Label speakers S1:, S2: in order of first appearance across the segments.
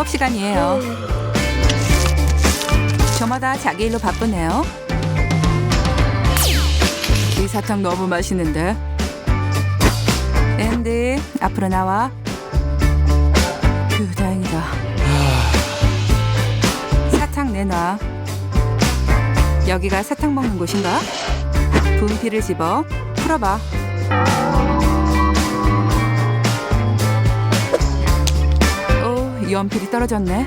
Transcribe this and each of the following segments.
S1: 수업 시간이에요. 저마다 자기 일로 바쁘네요. 이 사탕 너무 맛있는데. 앤디, 앞으로 나와. 휴, 다행이다. 사탕 내놔. 여기가 사탕 먹는 곳인가? 분필을 집어 풀어봐. 연필이 떨어졌네.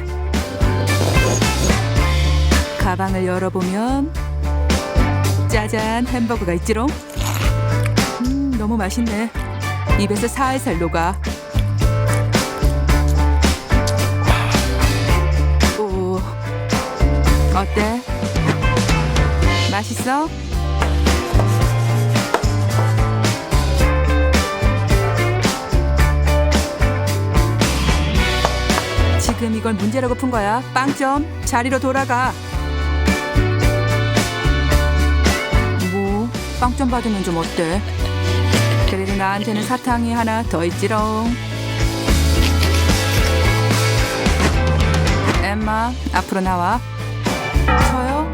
S1: 가방을 열어보면 짜잔 햄버거가 있지롱. 음, 너무 맛있네. 입에서 살살 녹아. 오, 어때? 맛있어? 지금 이걸 문제라고 푼 거야. 빵점 자리로 돌아가. 뭐 빵점 받으면 좀 어때? 그래도 나한테는 사탕이 하나 더 있지롱. 엠마 앞으로 나와. 저요?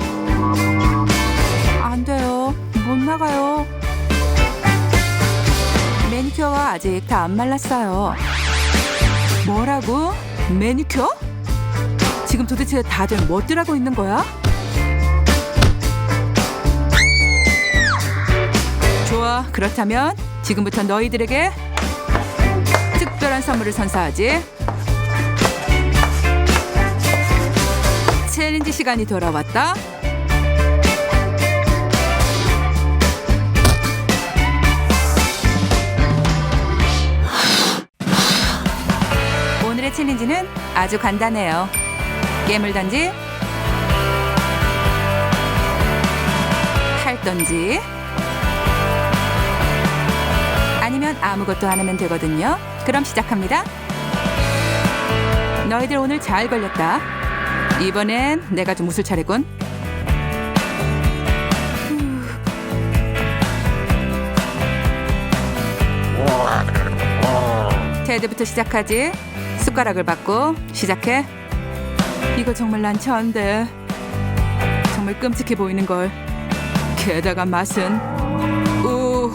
S1: 안 돼요. 못 나가요. 매니큐어가 아직 다 안 말랐어요. 뭐라고? 매니큐어? 지금 도대체 다들 뭐들 하고 있는 거야? 좋아, 그렇다면 지금부터 너희들에게 특별한 선물을 선사하지. 챌린지 시간이 돌아왔다. 챌린지는 아주 간단해요. 깨물 던지, 팔 던지, 아니면 아무것도 안 하면 되거든요. 그럼 시작합니다. 너희들 오늘 잘 걸렸다. 이번엔 내가 좀 웃을 차례군. 테드부터 시작하지. 숟가락을 받고 시작해. 이거 정말 난처한데. 정말 끔찍해 보이는 걸. 게다가 맛은 우.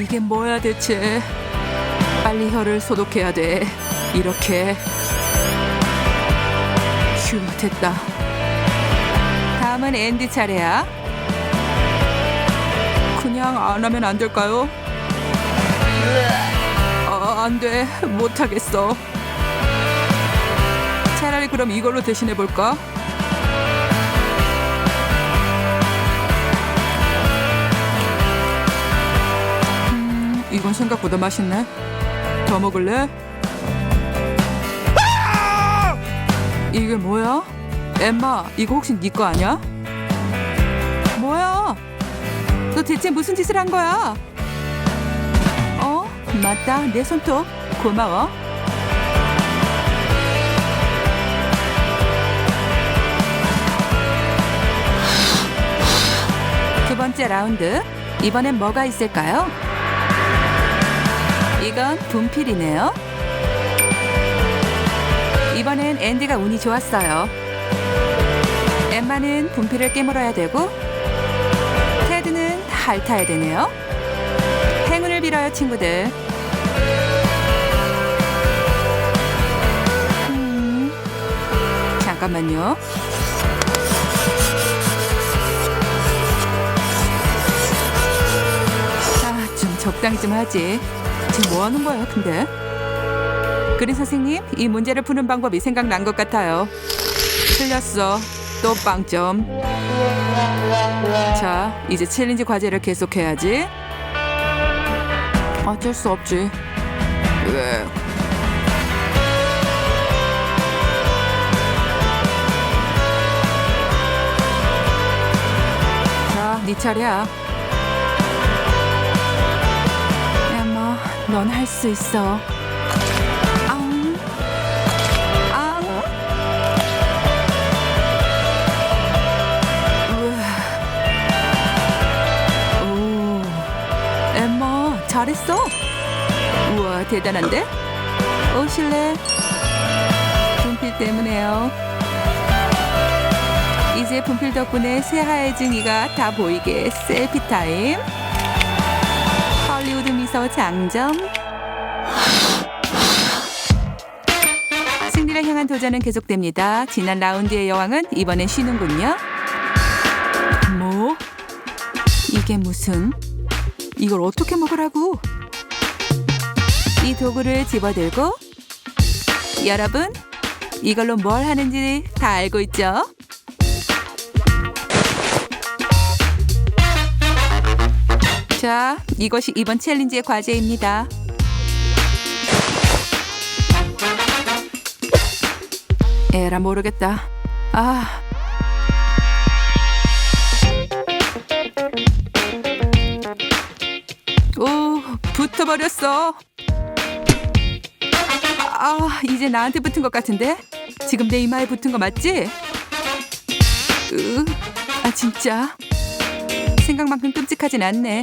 S1: 이게 뭐야 대체? 빨리 혀를 소독해야 돼. 이렇게. 휴, 됐다. 다음은 앤디 차례야. 그냥 안 하면 안 될까요? 아, 안 돼. 못하겠어. 차라리 그럼 이걸로 대신해 볼까? 음, 이건 생각보다 맛있네. 더 먹을래? 이게 뭐야? 엠마, 이거 혹시 네 거 아니야? 뭐야? 너 대체 무슨 짓을 한 거야? 어? 맞다. 내 손톱. 고마워. 두 번째 라운드. 이번엔 뭐가 있을까요? 이건 분필이네요. 이번엔 앤디가 운이 좋았어요. 엠마는 분필을 깨물어야 되고 테드는 핥아야 되네요. 빌어요, 친구들. 음, 잠깐만요. 아, 좀 적당히 좀 하지. 지금 뭐 하는 거야, 근데? 그린 선생님, 이 문제를 푸는 방법이 생각난 것 같아요. 틀렸어. 또 빵점. 자, 이제 챌린지 과제를 계속해야지. 어쩔 수 없지. 왜? 자, 네 차례야. 엠마, 넌 할 수 있어. 대단한데? 오 실례. 분필 때문에요. 이제 분필 덕분에 새하얘진 이가 다 보이게 셀피 타임. 헐리우드 미소 장점. 승리를 향한 도전은 계속됩니다. 지난 라운드의 여왕은 이번엔 쉬는군요. 뭐? 이게 무슨? 이걸 어떻게 먹으라고? 이 도구를 집어들고 여러분 이걸로 뭘 하는지 다 알고 있죠? 자, 이것이 이번 챌린지의 과제입니다. 에라 모르겠다. 아. 오, 붙어버렸어. 아, 이제 나한테 붙은 것 같은데? 지금 내 이마에 붙은 거 맞지? 으, 아, 진짜. 생각만큼 끔찍하진 않네.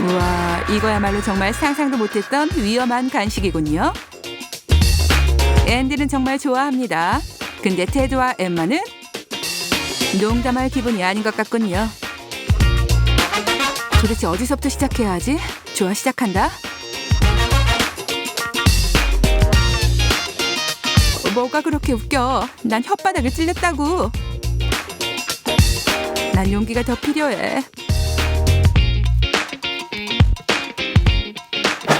S1: 우와, 이거야말로 정말 상상도 못했던 위험한 간식이군요. 앤디는 정말 좋아합니다. 근데 테드와 엠마는 농담할 기분이 아닌 것 같군요. 도대체 어디서부터 시작해야 하지? 좋아, 시작한다. 뭐가 그렇게 웃겨? 난 혓바닥을 찔렸다고. 난 용기가 더 필요해.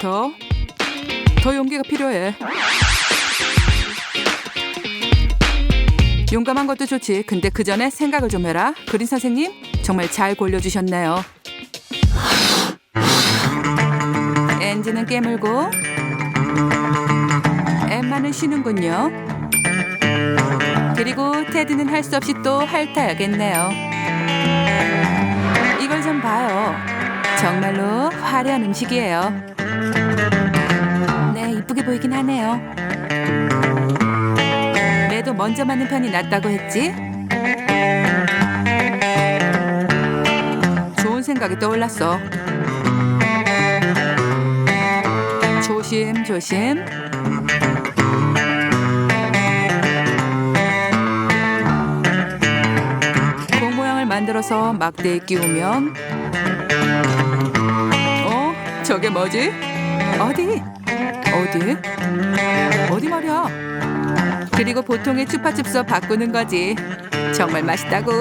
S1: 더, 더 용기가 필요해. 용감한 것도 좋지. 근데 그 전에 생각을 좀 해라. 그린 선생님, 정말 잘 골려주셨네요. 엔진은 깨물고, 엠마는 쉬는군요. 그리고 테드는 할 수 없이 또 핥아야겠네요. 이걸 좀 봐요. 정말로 화려한 음식이에요. 네, 이쁘게 보이긴 하네요. 매도 먼저 맞는 편이 낫다고 했지? 좋은 생각이 떠올랐어. 조심, 조심. 공 모양을 만들어서 막대에 끼우면 어? 저게 뭐지? 어디? 어디? 어디 말이야? 그리고 보통의 추파춥스 바꾸는 거지. 정말 맛있다고.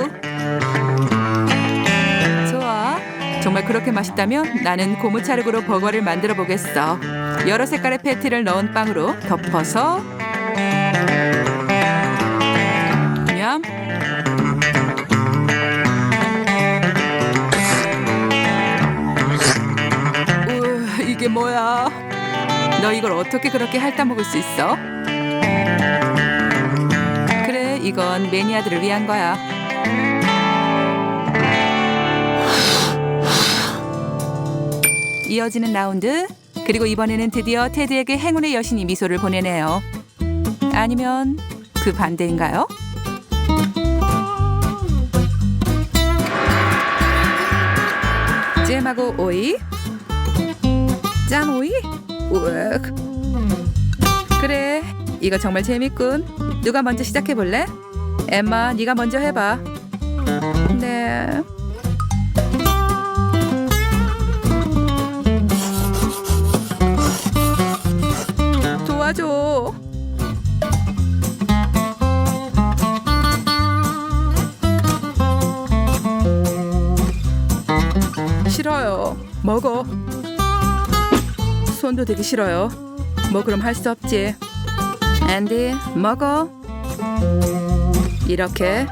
S1: 좋아. 정말 그렇게 맛있다면 나는 고무차르그로 버거를 만들어 보겠어. 여러 색깔의 패티를 넣은 빵으로 덮어서 냠. 우, 이게 뭐야? 너 이걸 어떻게 그렇게 핥아 먹을 수 있어? 이건 매니아들을 위한 거야. 이어지는 라운드. 그리고 이번에는 드디어 테드에게 행운의 여신이 미소를 보내네요. 아니면 그 반대인가요? 잼하고 오이? 짠 오이? 우악. 그래, 이거 정말 재밌군. 누가 먼저 시작해 볼래? 엠마, 네가 먼저 해봐. 네. 도와줘. 싫어요. 먹어. 손도 되기 싫어요. 뭐 그럼 할 수 없지. 앤디, 먹어. 이렇게.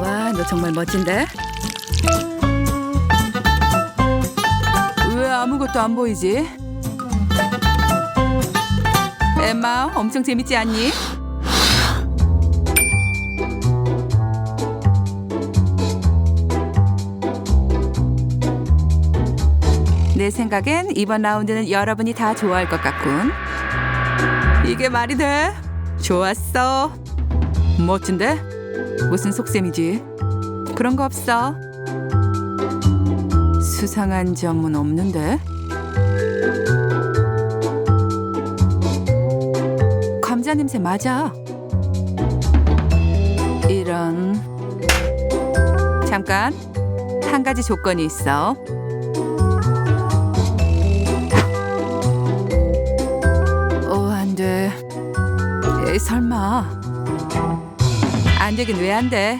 S1: 와, 너 정말 멋진데? 왜 아무것도 안 보이지? 엠마, 엄청 재밌지 않니? 내 생각엔 이번 라운드는 여러분이 다 좋아할 것 같군. 이게 말이 돼? 좋았어. 멋진데? 무슨 속셈이지? 그런 거 없어. 수상한 점은 없는데. 감자 냄새 맞아. 이런. 잠깐. 한 가지 조건이 있어. 어, 설마. 안 되긴 왜 안 돼?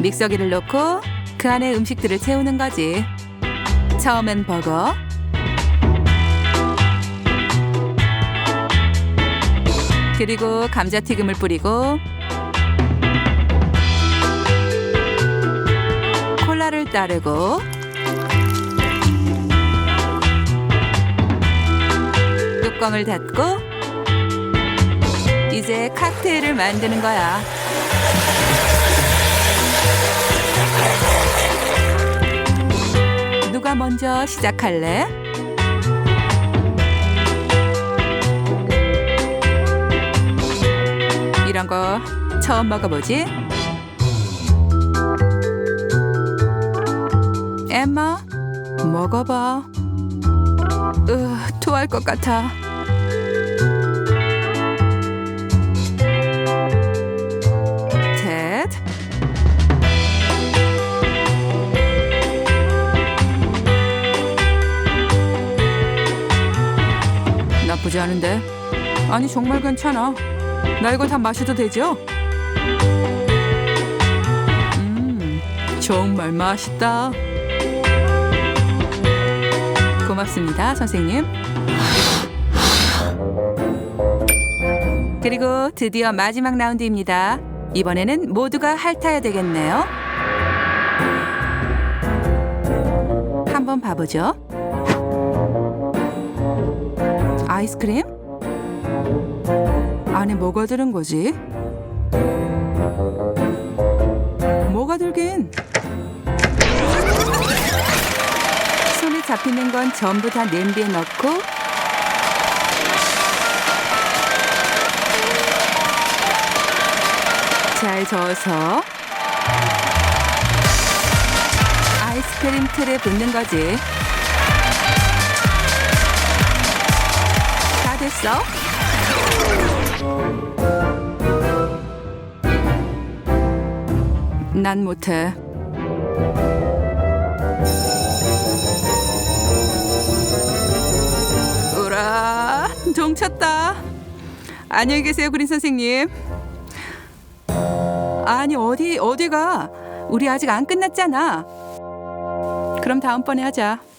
S1: 믹서기를 넣고 그 안에 음식들을 채우는 거지. 처음엔 버거. 그리고 감자튀김을 뿌리고 콜라를 따르고 뚜껑을 닫고 이제 칵테일을 만드는 거야. 누가 먼저 시작할래? 이런 거 처음 먹어보지? 엠마, 먹어봐. 으, 토할 것 같아. 않은데. 아니 정말 괜찮아. 나 이거 다 마셔도 되죠? 음, 정말 맛있다. 고맙습니다, 선생님. 그리고 드디어 마지막 라운드입니다. 이번에는 모두가 핥아야 되겠네요. 한번 봐보죠. 아이스크림? 안에 뭐가 들은 거지? 뭐가 들긴? 손에 잡히는 건 전부 다 냄비에 넣고 잘 저어서 아이스크림 틀에 붓는 거지. 됐어? 난 못해. 우라, 동쳤다. 안녕히 계세요, 그린 선생님. 아니 어디 어디가? 우리 아직 안 끝났잖아. 그럼 다음번에 하자.